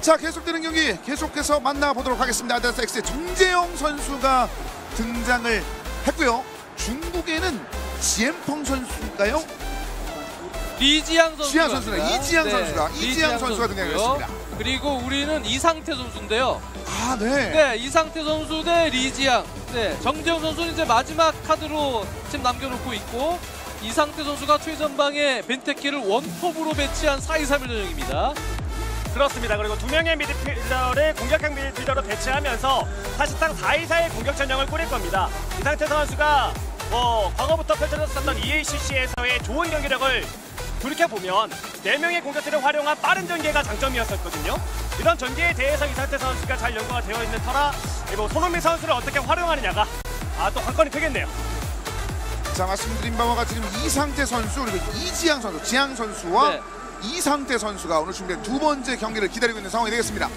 자 계속되는 경기 계속해서 만나보도록 하겠습니다. 아디다스 X의 정재영 선수가 등장을 했고요. 중국에는 지엠펑 선수인가요? 리지양 선수가 지양 선수네. 이지양 선수가. 이지양 선수가. 등장했습니다. 그리고 우리는 이상태 선수인데요. 아 네. 네, 이상태 선수 대 리지양. 네, 정재영 선수는 이제 마지막 카드로 지금 남겨놓고 있고 이상태 선수가 최전방에 벤테키를 원톱으로 배치한 4-2-3-1 전형입니다. 그렇습니다. 그리고 두 명의 미드필더를 공격형 미드필더로 배치하면서 사실상 4-2-4의 공격 전형을 꾸릴 겁니다. 이상태 선수가 뭐 과거부터 펼쳐졌었던 EACC에서의 좋은 경기력을 돌이켜보면 4명의 공격들을 활용한 빠른 전개가 장점이었었거든요. 이런 전개에 대해서 이상태 선수가 잘 연구가 되어 있는 터라 그리고 손흥민 선수를 어떻게 활용하느냐가 아, 또 관건이 되겠네요. 자 말씀드린 바와 같이 지금 이상태 선수 그리고 이지양 선수, 지양 선수와 네. 이상태 선수가 오늘 준비된 두 번째 경기를 기다리고 있는 상황이 되겠습니다.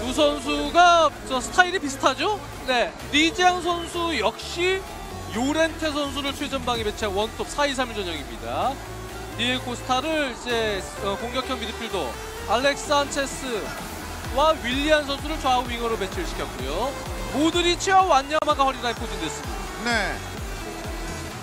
두 선수가 저 스타일이 비슷하죠? 네, 리지양 선수 역시 요렌테 선수를 최전방에 배치한 원톱 4-2-3-1 전형입니다. 디에 코스타를 이제 어, 공격형 미드필더 알렉스 산체스와 윌리안 선수를 좌우 윙어로 배치를 시켰고요. 모드리치와 완야마가 허리라인 포진됐습니다. 네.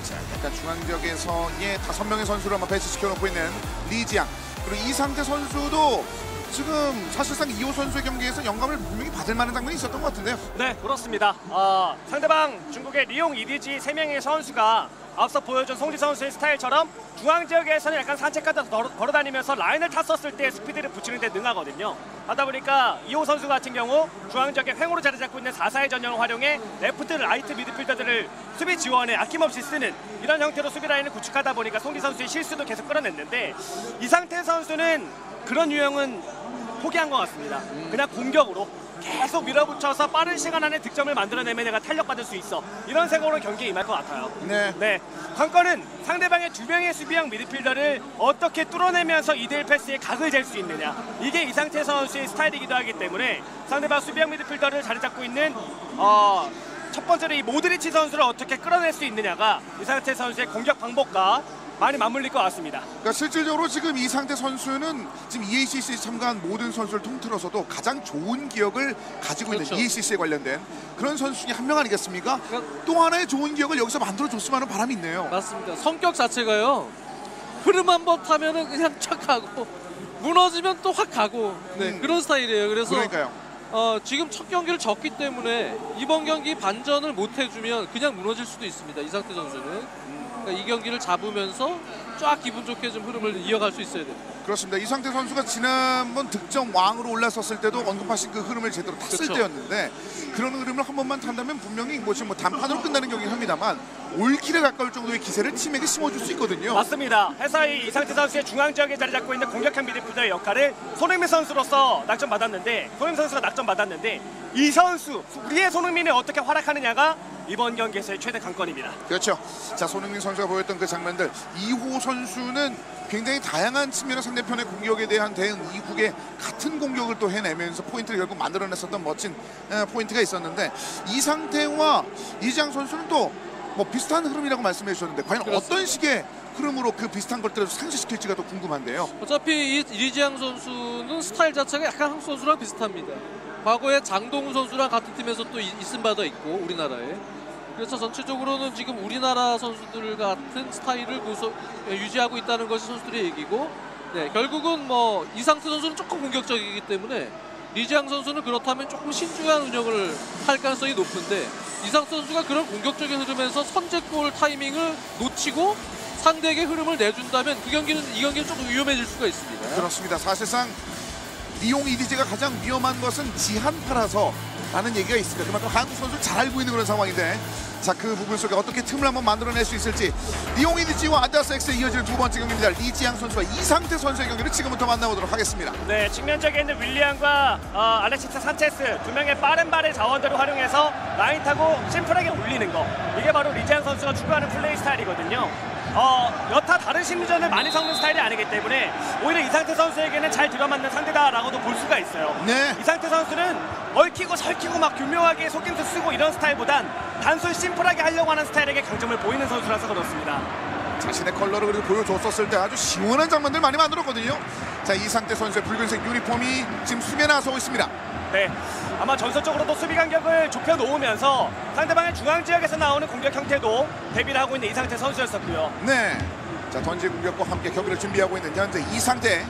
자, 약간 중앙 지역에서의 다섯 명의 선수를 한번 배치시켜 놓고 있는 리지양 그리고 이상태 선수도 지금 사실상 이호 선수의 경기에서 영감을 분명히 받을 만한 장면이 있었던 것 같은데요. 네, 그렇습니다. 어, 상대방 중국의 리용 이디지 세명의 선수가 앞서 보여준 송지 선수의 스타일처럼 중앙 지역에서는 약간 산책하다 걸어, 걸어 다니면서 라인을 탔었을 때 스피드를 붙이는 데 능하거든요. 하다 보니까 이호 선수 같은 경우 중앙 지역에 횡으로 자리 잡고 있는 4사의 전형을 활용해 레프트 라이트 미드필더들을 수비 지원에 아낌없이 쓰는 이런 형태로 수비 라인을 구축하다 보니까 송지 선수의 실수도 계속 끌어냈는데 이상태 선수는 그런 유형은 포기한 것 같습니다. 그냥 공격으로 계속 밀어붙여서 빠른 시간 안에 득점을 만들어내면 내가 탄력받을 수 있어. 이런 생각으로 경기에 임할 것 같아요. 네. 네. 관건은 상대방의 두 명의 수비형 미드필더를 어떻게 뚫어내면서 2대1 패스에 각을 잴 수 있느냐. 이게 이상태 선수의 스타일이기도 하기 때문에 상대방 수비형 미드필더를 자리 잡고 있는 어, 첫 번째로 이 모드리치 선수를 어떻게 끌어낼 수 있느냐가 이상태 선수의 공격 방법과 많이 맞물릴 것 같습니다. 그러니까 실질적으로 지금 이상태 선수는 지금 EACC에 참가한 모든 선수를 통틀어서도 가장 좋은 기억을 가지고 그렇죠. 있는 EACC에 관련된 그런 선수 중에 한 명 아니겠습니까? 그러니까- 또 하나의 좋은 기억을 여기서 만들어줬으면 하는 바람이 있네요. 맞습니다. 성격 자체가요. 흐름 한 번 타면은 그냥 촥 가고 무너지면 또 확 가고 네, 음. 그런 스타일이에요. 그래서 그러니까요. 어, 지금 첫 경기를 졌기 때문에 이번 경기 반전을 못 해주면 그냥 무너질 수도 있습니다. 이상태 선수는. 그러니까 이 경기를 잡으면서 쫙 기분 좋게 좀 흐름을 이어갈 수 있어야 됩니다. 그렇습니다. 이상태 선수가 지난번 득점 왕으로 올라섰을 때도 언급하신 그 흐름을 제대로 탔을 그렇죠. 때였는데 그런 흐름을 한 번만 탄다면 분명히 뭐 지금 뭐 단판으로 끝나는 경기긴 합니다만 올킬에 가까울 정도의 기세를 팀에게 심어줄 수 있거든요. 맞습니다. 회사의 이상태 선수의 중앙 지역에 자리 잡고 있는 공격형 미드필더의 역할을 손흥민 선수로서 낙점 받았는데 손흥민 선수가 낙점 받았는데 이 선수 우리의 손흥민이 어떻게 활약하느냐가 이번 경기에서의 최대 관건입니다. 그렇죠. 자 손흥민 선수가 보였던 그 장면들 이호 선수는 굉장히 다양한 측면의 상대편의 공격에 대한 대응 이후에 같은 공격을 또 해내면서 포인트를 결국 만들어냈었던 멋진 에, 포인트가 있었는데 이 상태와 이장 선수는 또 뭐 비슷한 흐름이라고 말씀해 주셨는데 과연 그렇습니다. 어떤 식의 흐름으로 그 비슷한 것들을 상쇄시킬지가 또 궁금한데요. 어차피 이 리지양 선수는 스타일 자체가 약간 한국 선수랑 비슷합니다. 과거에 장동훈 선수랑 같은 팀에서 또 이- 있은 바도 있고 우리나라에. 그래서 전체적으로는 지금 우리나라 선수들 같은 스타일을 고소, 유지하고 있다는 것이 선수들의 얘기고, 네, 결국은 뭐 이상태 선수는 조금 공격적이기 때문에 리지양 선수는 그렇다면 조금 신중한 운영을 할 가능성이 높은데 이상태 선수가 그런 공격적인 흐름에서 선제골 타이밍을 놓치고 상대에게 흐름을 내준다면 그 경기는 이 경기는 조금 위험해질 수가 있습니다. 그렇습니다. 사실상 리용 이디제가 가장 위험한 것은 지한파라서 라는 얘기가 있습니다. 그만큼 한국 선수를 잘 알고 있는 그런 상황인데 자 그 부분 속에 어떻게 틈을 한번 만들어낼 수 있을지 리용 이디지와 아디다스 엑스에 이어지는 두 번째 경기입니다. 리지양 선수와 이상태 선수의 경기를 지금부터 만나보도록 하겠습니다. 네, 측면적에 있는 윌리안과 어, 알렉시스 산체스 두 명의 빠른 발의 자원들을 활용해서 라인 타고 심플하게 올리는 거. 이게 바로 리지안 선수가 추구하는 플레이 스타일이거든요. 어, 여타 다른 심리전을 많이 섞는 스타일이 아니기 때문에 오히려 이상태 선수에게는 잘 들어맞는 상대다라고도 볼 수가 있어요. 네. 이상태 선수는 얽히고 설키고 막 교묘하게 속임수 쓰고 이런 스타일보단 단순 심플하게 하려고 하는 스타일에게 강점을 보이는 선수라서 그렇습니다. 자신의 컬러를 그리고 보여줬었을 때 아주 시원한 장면들 많이 만들었거든요. 자 이상태 선수의 붉은색 유니폼이 지금 수비에 나서고 있습니다. 네. 아마 전선적으로도 수비 간격을 좁혀 놓으면서 상대방의 중앙 지역에서 나오는 공격 형태도 대비를 하고 있는 이상태 선수였었고요. 네. 자 던지 공격과 함께 경기를 준비하고 있는 현재 이상태.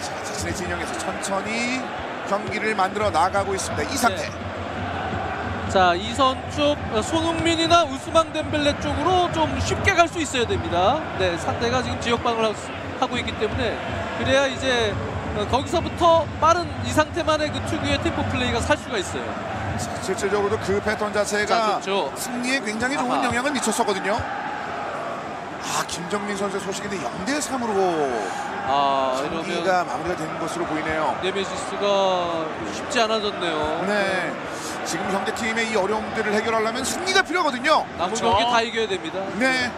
자 자신의 진영에서 천천히 경기를 만들어 나가고 있습니다. 이 상태. 네. 자 이선 쪽 어, 손흥민이나 우스만 덴벨레 쪽으로 좀 쉽게 갈 수 있어야 됩니다. 네 상대가 지금 지역방을 하- 하고 있기 때문에 그래야 이제 어, 거기서부터 빠른 이 상태만의 그 특유의 템포 플레이가 살 수가 있어요. 자, 실질적으로도 그 패턴 자체가 자, 좋죠. 승리에 굉장히 좋은 아하. 영향을 미쳤었거든요. 아 김정민 선수의 소식인데 0대 3으로 아 이러면 경기가 마무리가 되는 것으로 보이네요. 네메시스가 쉽지 않아졌네요. 네. 지금 현대 팀의 이 어려움들을 해결하려면 승리가 필요하거든요. 남은 그렇죠. 경기 다 이겨야 됩니다. 네.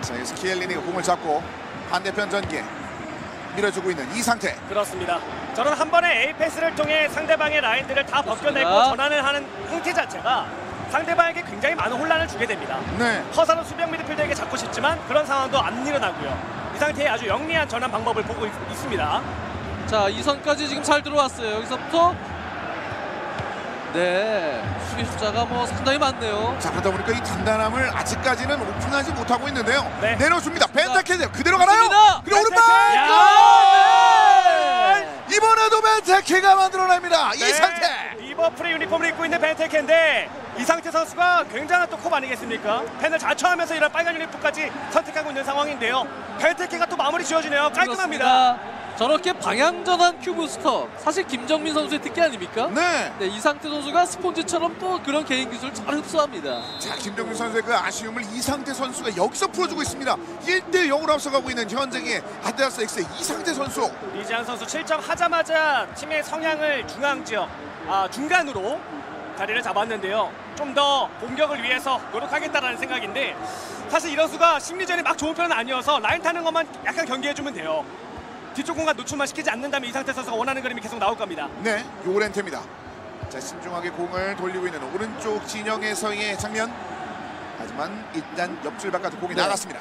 자, 여기서 키엘리니가 공을 잡고 반대편 전개 밀어주고 있는 이 상태. 그렇습니다. 저는 한 번의 A 패스를 통해 상대방의 라인들을 다 벗겨내고 좋습니다. 전환을 하는 형태 자체가 상대방에게 굉장히 많은 혼란을 주게 됩니다. 네. 허사는 수비형 미드필더에게 잡고 싶지만 그런 상황도 안 일어나고요. 이 상태의 아주 영리한 전환 방법을 보고 있, 습니다 자 이 선까지 지금 잘 들어왔어요. 여기서부터 네 수비 숫자가 뭐 상당히 많네요. 자, 그러다 보니까 이 단단함을 아직까지는 오픈하지 못하고 있는데요. 네. 내려줍니다. 벤테케 그대로 가나요? 그리고 오른발! 야! 네! 이번에도 벤테케가 만들어냅니다. 이 네, 상태. 리버풀의 유니폼을 입고 있는 벤테케인데 이 상태 선수가 굉장한 또 컵 아니겠습니까? 팬을 자처하면서 이런 빨간 유니폼까지 선택하고 있는 상황인데요. 벤테케가 또 마무리 지어주네요. 깔끔합니다. 그렇습니다. 저렇게 방향 전환 큐브스터 사실 김정민 선수의 특기 아닙니까? 네. 네, 이상태 선수가 스폰지처럼 또 그런 개인 기술을 잘 흡수합니다. 자, 김정민 선수의 그 아쉬움을 이상태 선수가 여기서 풀어주고 있습니다. 1대 0으로 앞서가고 있는 현재의 아디다스 X의 이상태 선수. 이지한 선수 7점 하자마자 팀의 성향을 중앙 지역, 아, 중간으로 자리를 잡았는데요. 좀 더 공격을 위해서 노력하겠다라는 생각인데 사실 이런 수가 심리전이 막 좋은 편은 아니어서 라인 타는 것만 약간 경계해주면 돼요. 뒤쪽 공간 노출만 시키지 않는다면 이 상태 선수가 원하는 그림이 계속 나올 겁니다. 네, 요렌테입니다. 자, 신중하게 공을 돌리고 있는 오른쪽 진영에서의 장면. 하지만 일단 옆줄 바깥으로 공이 네. 나갔습니다.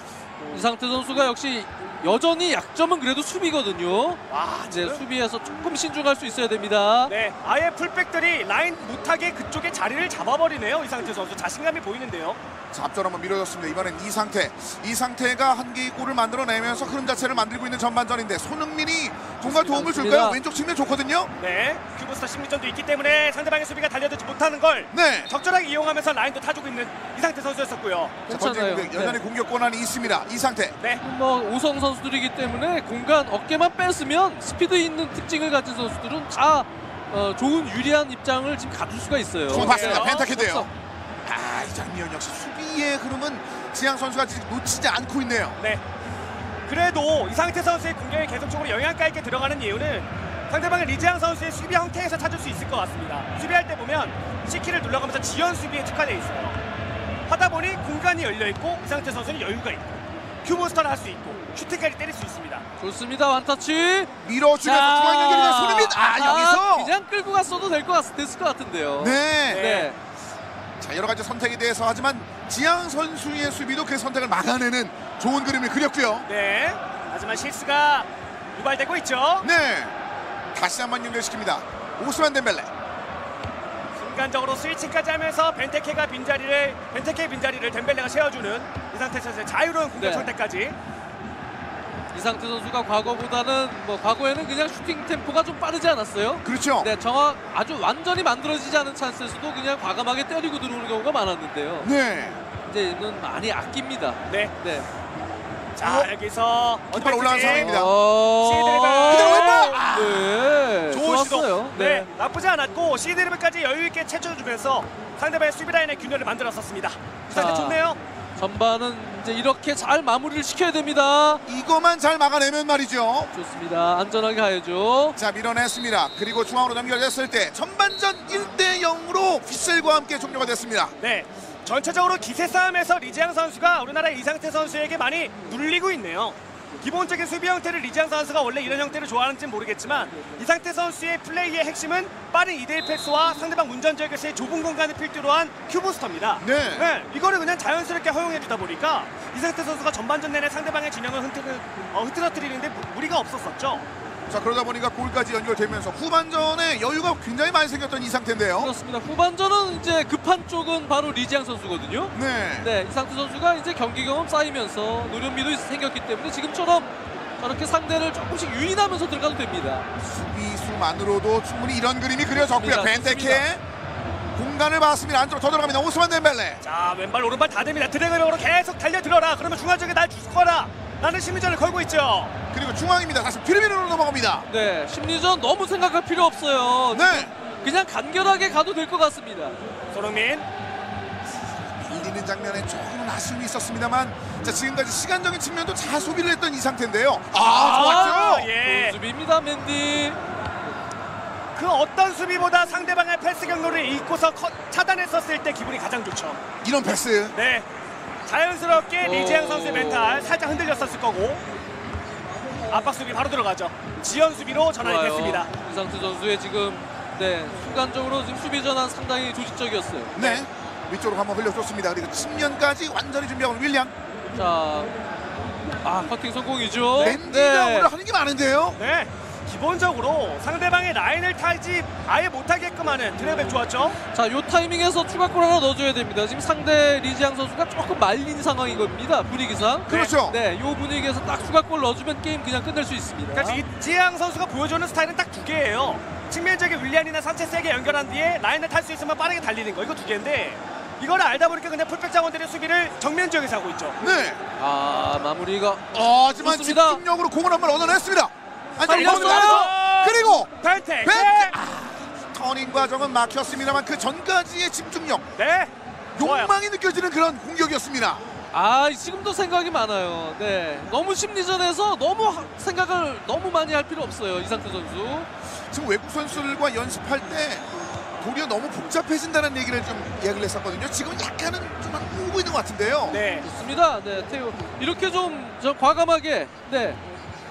이상태 선수가 역시 여전히 약점은 그래도 수비거든요. 와, 이제 지금 수비에서 조금 신중할 수 있어야 됩니다. 네, 아예 풀백들이 라인 못하게 그쪽에 자리를 잡아버리네요. 이 상태 선수 자신감이 보이는데요. 자, 앞전 한번 밀어줬습니다. 이번엔 이 상태. 이 상태가 한 개의 골을 만들어내면서 흐름 자체를 만들고 있는 전반전인데 손흥민이 뭔가 도움을 좋습니다. 줄까요? 왼쪽 측면 좋거든요. 네, 큐브스터 심리전도 있기 때문에 상대방의 수비가 달려들지 못하는 걸 네. 적절하게 이용하면서 라인도 타주고 있는 이 상태 선수였었고요. 괜찮아요. 공격, 여전히 네. 공격 권한이 있습니다. 이 상태. 네, 뭐 오성 선 수들이기 때문에 공간 어깨만 뺐으면 스피드 있는 특징을 가진 선수들은 다 어, 좋은 유리한 입장을 지금 가질 수가 있어요. 공 봤습니다. 네. 펜타키드예요. 어, 아, 이 장면 역시 수비의 흐름은 지향 선수가 지금 놓치지 않고 있네요. 네. 그래도 이 상태 선수의 공격에 계속적으로 영향가 있게 들어가는 이유는 상대방의 리지앙 선수의 수비 형태에서 찾을 수 있을 것 같습니다. 수비할 때 보면 C키를 눌러가면서 지연 수비에 특화되어 있어요. 하다 보니 공간이 열려 있고 이 상태 선수는 여유가 있고 큐브스터를 할수 있고 슈팅까지 때릴 수 있습니다. 좋습니다. 완터치. 밀어주면서 중앙 연결이된 손흥민. 아, 여기서. 그냥 끌고 갔어도 될 것 같, 됐을 것 같은데요. 네. 네. 자, 여러 가지 선택에 대해서 하지만 지향 선수의 수비도 그 선택을 막아내는 좋은 그림을 그렸고요. 네. 하지만 실수가 유발되고 있죠. 네. 다시 한 번 연결시킵니다. 오스만 덴벨레. 순간적으로 스위칭까지 하면서 벤테케가 빈자리를 벤테케의 빈자리를 덴벨레가 채워주는 이 상태 선수의 자유로운 공격 네. 선택까지 이상태 선수가 과거보다는 뭐 과거에는 그냥 슈팅 템포가 좀 빠르지 않았어요? 그렇죠. 네, 정확 아주 완전히 만들어지지 않은 찬스에서도 그냥 과감하게 때리고 들어오는 경우가 많았는데요. 네. 이제는 많이 아낍니다. 네. 네. 자 어? 여기서 깃발 올라간. 상황입니다. 어... 시드리블. 그대로 왼발! 아! 네. 좋았어요. 네. 네. 나쁘지 않았고 시드리블까지 여유 있게 채쳐주면서 상대방의 수비 라인의 균열을 만들었었습니다. 이 상태 자. 좋네요. 전반은 이제 이렇게 잘 마무리를 시켜야 됩니다. 이거만 잘 막아내면 말이죠. 좋습니다. 안전하게 가야죠. 자 밀어냈습니다. 그리고 중앙으로 연결됐을 때 전반전 1대 0으로 휘슬과 함께 종료가 됐습니다. 네. 전체적으로 기세 싸움에서 리지앙 선수가 우리나라 이상태 선수에게 많이 눌리고 있네요. 기본적인 수비 형태를 리지앙 선수가 원래 이런 형태를 좋아하는지는 모르겠지만 이상태 선수의 플레이의 핵심은 빠른 2대1 패스와 상대방 문전 지역에서의 좁은 공간을 필두로 한 큐브스터입니다. 네. 이거를 그냥 자연스럽게 허용해 주다 보니까 이상태 선수가 전반전 내내 상대방의 진영을 흐트러, 어, 흐트러뜨리는데 무- 무리가 없었었죠. 자 그러다 보니까 골까지 연결되면서 후반전에 여유가 굉장히 많이 생겼던 이 상태인데요. 그렇습니다. 후반전은 이제 급한 쪽은 바로 리지앙 선수거든요. 네. 네, 이상태 선수가 이제 경기 경험 쌓이면서 노련미도 생겼기 때문에 지금처럼 저렇게 상대를 조금씩 유인하면서 들어가도 됩니다. 수비수만으로도 충분히 이런 그림이 그려졌고요. 벤테케 공간을 봤습니다. 안쪽으로 더 들어갑니다. 오스만 덴벨레. 자 왼발 오른발 다 됩니다. 드래그력으로 계속 달려 들어라. 그러면 중앙쪽에 날 죽어라. 라는 심리전을 걸고 있죠. 그리고 중앙입니다. 다시 피르미노로 넘어갑니다. 네, 심리전 너무 생각할 필요 없어요. 네. 그냥 간결하게 가도 될 것 같습니다. 손흥민 밀리는 장면에 조금은 아쉬움이 있었습니다만 자 지금까지 시간적인 측면도 잘 소비를 했던 이 상태인데요. 아, 좋았죠. 예. 좋은 수비입니다, 맨디. 그 어떤 수비보다 상대방의 패스 경로를 읽고서 컷- 차단했었을 때 기분이 가장 좋죠. 이런 패스. 네. 자연스럽게 오. 리지앙 선수의 멘탈 살짝 흔들렸었을 거고 압박 수비 바로 들어가죠. 지연 수비로 전환이 좋아요. 됐습니다. 이상태 선수의 지금 네 순간적으로 지금 수비 전환 상당히 조직적이었어요. 네. 위쪽으로 한번 흘려줬습니다. 그리고 측면까지 완전히 준비하고 있는 윌리엄. 자, 아 커팅 성공이죠. 멘디가 오늘 하는 게 많은데요. 네. 기본적으로 상대방의 라인을 타지 아예 못하게끔 하는 드래백 좋았죠. 자, 요 타이밍에서 추가골 하나 넣어줘야 됩니다. 지금 상대 리지앙 선수가 조금 말린 상황인 겁니다. 분위기상. 그렇죠. 네, 요 분위기에서 딱 추가골 넣어주면 게임 그냥 끝낼 수 있습니다. 그러니까 이지앙 선수가 보여주는 스타일은 딱 두 개예요. 측면적인 윌리안이나 산체스에게 연결한 뒤에 라인을 탈 수 있으면 빠르게 달리는 거 이거 두 개인데 이거를 알다 보니까 그냥 풀백 자원들의 수비를 정면 지역에서 하고 있죠. 네. 아, 마무리가 어, 하지만 좋습니다. 집중력으로 공을 한 번 얻어냈습니다. 살렸어요. 넘어가면서 그리고 벤텍. 벤 아, 터닝 과정은 막혔습니다만 그 전까지의 집중력, 네. 좋아요. 욕망이 느껴지는 그런 공격이었습니다. 아 지금도 생각이 많아요. 네, 너무 심리전에서 너무 하- 생각을 너무 많이 할 필요 없어요 이상태 선수. 지금 외국 선수들과 연습할 때 도리어 너무 복잡해진다는 얘기를 좀 이야기를 했었거든요. 지금 약간은 좀 오고 있는 것 같은데요. 네. 좋습니다. 네, 태우 이렇게 좀 저 과감하게 네,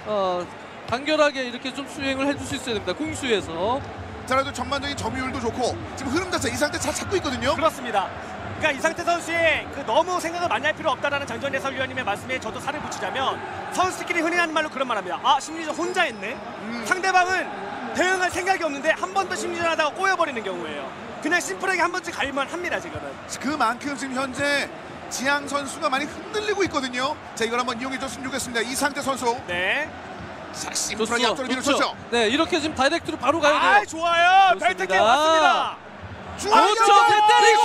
어 간결하게 이렇게 좀 수행을 해줄 수 있어야 됩니다. 공수에서 자, 그래도 전반적인 점유율도 좋고 지금 흐름 자체 이 상태 잘 찾고 있거든요. 그렇습니다. 그러니까 이상태 선수의 그 너무 생각을 많이 할 필요 없다라는 장전 해설위원님의 말씀에 저도 살을 붙이자면 선수들끼리 흔히 하는 말로 그런 말합니다. 아 심리전 혼자 했네. 상대방은 대응할 생각이 없는데 한 번 더 심리전 하다가 꼬여버리는 경우예요. 그냥 심플하게 한 번쯤 갈만 합니다 지금은. 그만큼 지금 현재 지향 선수가 많이 흔들리고 있거든요. 자, 이걸 한번 이용해 줬으면 좋겠습니다. 이 상태 선수. 네. 자, 심플하게 앞으로 밀어줬죠. 네, 이렇게 지금 다이렉트로 바로 가야 아 돼요. 좋아요. 좋습니다. 벨트게 왔습니다. 중앙 그렇죠, 때리고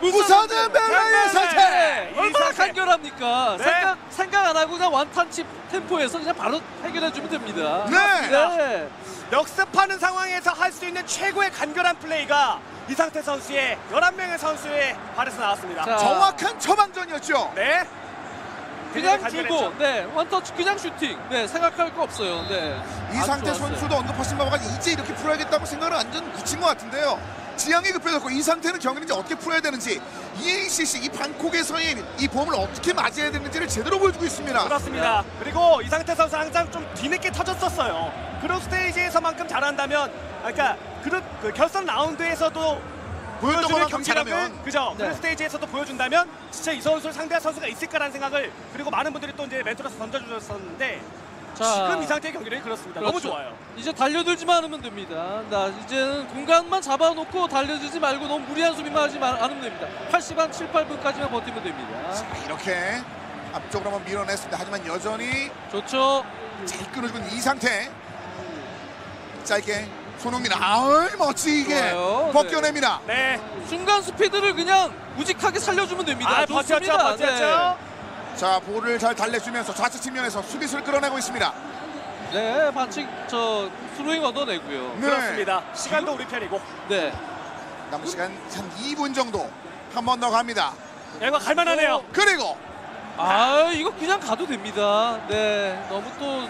골! 우선은 벨라의 상태. 얼마나. 간결합니까? 네. 생각 생각 안 하고 그냥 원탄치 템포에서 그냥 바로 해결해 주면 됩니다. 네. 네. 역습하는 상황에서 할 수 있는 최고의 간결한 플레이가 이상태 선수의 11명의 선수의 발에서 나왔습니다. 자, 정확한 처방전이었죠. 네. 그냥. 주고, 네, 원터치 그냥 슈팅, 네, 생각할 거 없어요. 네. 이 아주 상태 좋았어요. 선수도 언급하신 바와 같이 이제 이렇게 풀어야겠다고 생각을 완전 굳힌 것 같은데요. 지향이 급해졌고 이 상태는 경기를 이제 어떻게 풀어야 되는지 EACC 이 방콕에서의 이 봄을 어떻게 맞이해야 되는지를 제대로 보여주고 있습니다. 그렇습니다. 그리고 이상태 선수 항상 좀 뒤늦게 터졌었어요. 그런 스테이지에서만큼 잘한다면, 아, 그러니까 그, 그 결선 라운드에서도 보였던 보여주는 경기력을 잘하면 그죠? 네. 그 스테이지에서도 보여준다면 진짜 이 선수를 상대할 선수가 있을까라는 생각을 그리고 많은 분들이 또 이제 멘토로서 던져주셨었는데 자, 지금 이 상태의 경기력이 그렇습니다. 너무 그렇죠. 좋아요. 이제 달려들지만 않으면 됩니다. 나 이제는 공간만 잡아놓고 달려들지 말고 너무 무리한 수비만 하지 마- 않으면 됩니다. 80한 7, 8분까지만 버티면 됩니다. 자, 이렇게 앞쪽으로 한번 밀어냈습니다. 하지만 여전히 좋죠. 잘 끊어주고 있는 이 상태. 짧게 손흥민 아우 멋지게 좋아요. 벗겨냅니다. 네. 순간 스피드를 그냥 우직하게 살려주면 됩니다. 아, 버텼죠, 좋습니다. 버텼죠. 자 볼을 잘 달래주면서 좌측 측면에서 수비수를 끌어내고 있습니다. 네, 네, 반칙 저 스로잉 얻어내고요. 네. 그렇습니다. 시간도 우리 편이고. 네. 남은 시간 한 2분 정도 한 번 더 갑니다. 야, 이거 갈만하네요. 그리고 아, 이거 그냥 가도 됩니다. 네, 너무 또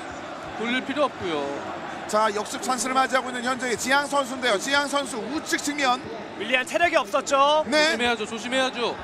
돌릴 필요 없고요. 자 역습 찬스를 맞이하고 있는 현재의 지향 선수인데요. 지향 선수 우측 측면. 윌리안 체력이 없었죠. 네. 조심해야죠, 조심해야죠.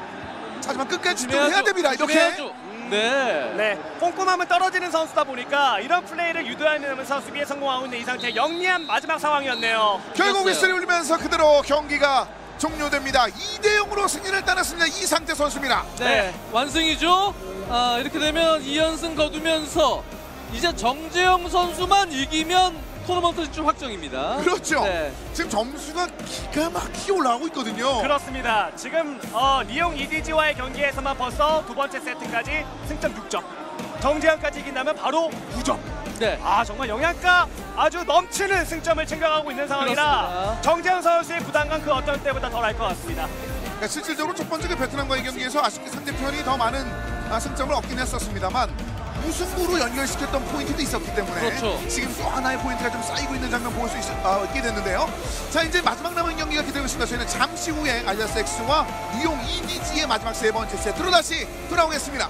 하지만 끝까지 집중해야 됩니다. 이렇게. 조심해야죠. 음, 네. 네, 꼼꼼하면 떨어지는 선수다 보니까 이런 플레이를 유도하면서 수비에 성공하고 있는 이 상태 영리한 마지막 상황이었네요. 결국. 휘슬이 울리면서 그대로 경기가 종료됩니다. 2대 0으로 승리를 따냈습니다. 이상태 선수입니다. 네, 완승이죠. 아, 이렇게 되면 2연승 거두면서 이제 정재영 선수만 이기면 토너먼트 진출 확정입니다. 그렇죠. 네. 지금 점수가 기가 막히게 올라가고 있거든요. 그렇습니다. 지금 어, 리옹 EDG와의 경기에서만 벌써 두 번째 세트까지 승점 6점. 정재현까지 이긴다면 바로 9점. 네. 아 정말 영양가 아주 넘치는 승점을 챙겨가고 있는 상황이라 그렇습니다. 정재현 선수의 부담감 그 어떤 때보다 덜할 것 같습니다. 그러니까 실질적으로 첫 번째 그 베트남과의 경기에서 아쉽게 상대편이 더 많은 아, 승점을 얻긴 했었습니다만 무승부로 연결시켰던 포인트도 있었기 때문에 그렇죠. 지금 또 하나의 포인트가 좀 쌓이고 있는 장면 볼 수 있게 됐는데요. 자 이제 마지막 남은 경기가 기다리고 있습니다. 저희는 잠시 후에 알리아스 X와 리옹 EDG의 마지막 세 번째 세트로 다시 돌아오겠습니다.